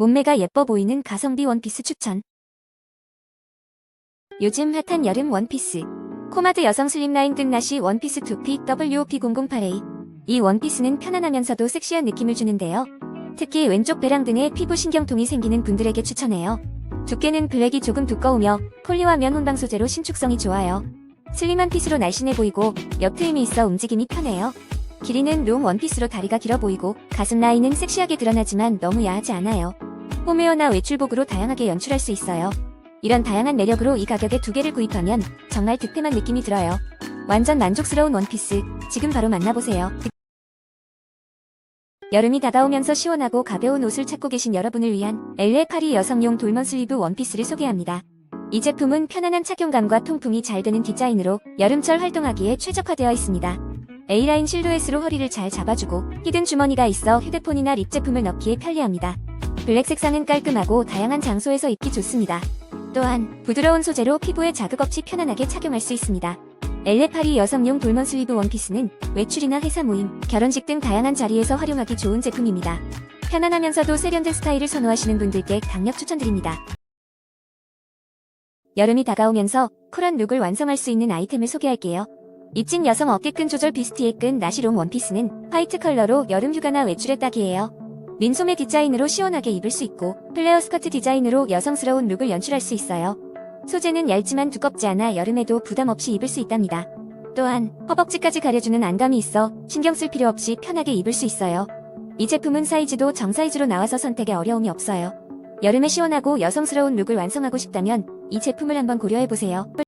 몸매가 예뻐 보이는 가성비 원피스 추천. 요즘 핫한 여름 원피스. 코마드 여성 슬림라인 끝나시 원피스 2P WOP008A. 이 원피스는 편안하면서도 섹시한 느낌을 주는데요. 특히 왼쪽 배랑 등에 피부 신경통이 생기는 분들에게 추천해요. 두께는 블랙이 조금 두꺼우며 폴리와 면 혼방 소재로 신축성이 좋아요. 슬림한 핏으로 날씬해 보이고 옆 트임이 있어 움직임이 편해요. 길이는 롱 원피스로 다리가 길어 보이고 가슴 라인은 섹시하게 드러나지만 너무 야하지 않아요. 홈웨어나 외출복으로 다양하게 연출할 수 있어요. 이런 다양한 매력으로 이 가격에 두 개를 구입하면 정말 득템한 느낌이 들어요. 완전 만족스러운 원피스 지금 바로 만나보세요. 여름이 다가오면서 시원하고 가벼운 옷을 찾고 계신 여러분을 위한 LA 파리 여성용 돌먼 슬리브 원피스를 소개합니다. 이 제품은 편안한 착용감과 통풍이 잘 되는 디자인으로 여름철 활동하기에 최적화되어 있습니다. A라인 실루엣으로 허리를 잘 잡아주고 히든 주머니가 있어 휴대폰이나 립 제품을 넣기에 편리합니다. 블랙 색상은 깔끔하고 다양한 장소에서 입기 좋습니다. 또한 부드러운 소재로 피부에 자극 없이 편안하게 착용할 수 있습니다. 엘레파리 여성용 돌먼 슬리브 원피스는 외출이나 회사 모임, 결혼식 등 다양한 자리에서 활용하기 좋은 제품입니다. 편안하면서도 세련된 스타일을 선호하시는 분들께 강력 추천드립니다. 여름이 다가오면서 쿨한 룩을 완성할 수 있는 아이템을 소개할게요. 입진 여성 어깨끈 조절 비스티의 끈 나시롱 원피스는 화이트 컬러로 여름 휴가나 외출에 딱이에요. 민소매 디자인으로 시원하게 입을 수 있고 플레어 스커트 디자인으로 여성스러운 룩을 연출할 수 있어요. 소재는 얇지만 두껍지 않아 여름에도 부담 없이 입을 수 있답니다. 또한 허벅지까지 가려주는 안감이 있어 신경 쓸 필요 없이 편하게 입을 수 있어요. 이 제품은 사이즈도 정사이즈로 나와서 선택에 어려움이 없어요. 여름에 시원하고 여성스러운 룩을 완성하고 싶다면 이 제품을 한번 고려해보세요.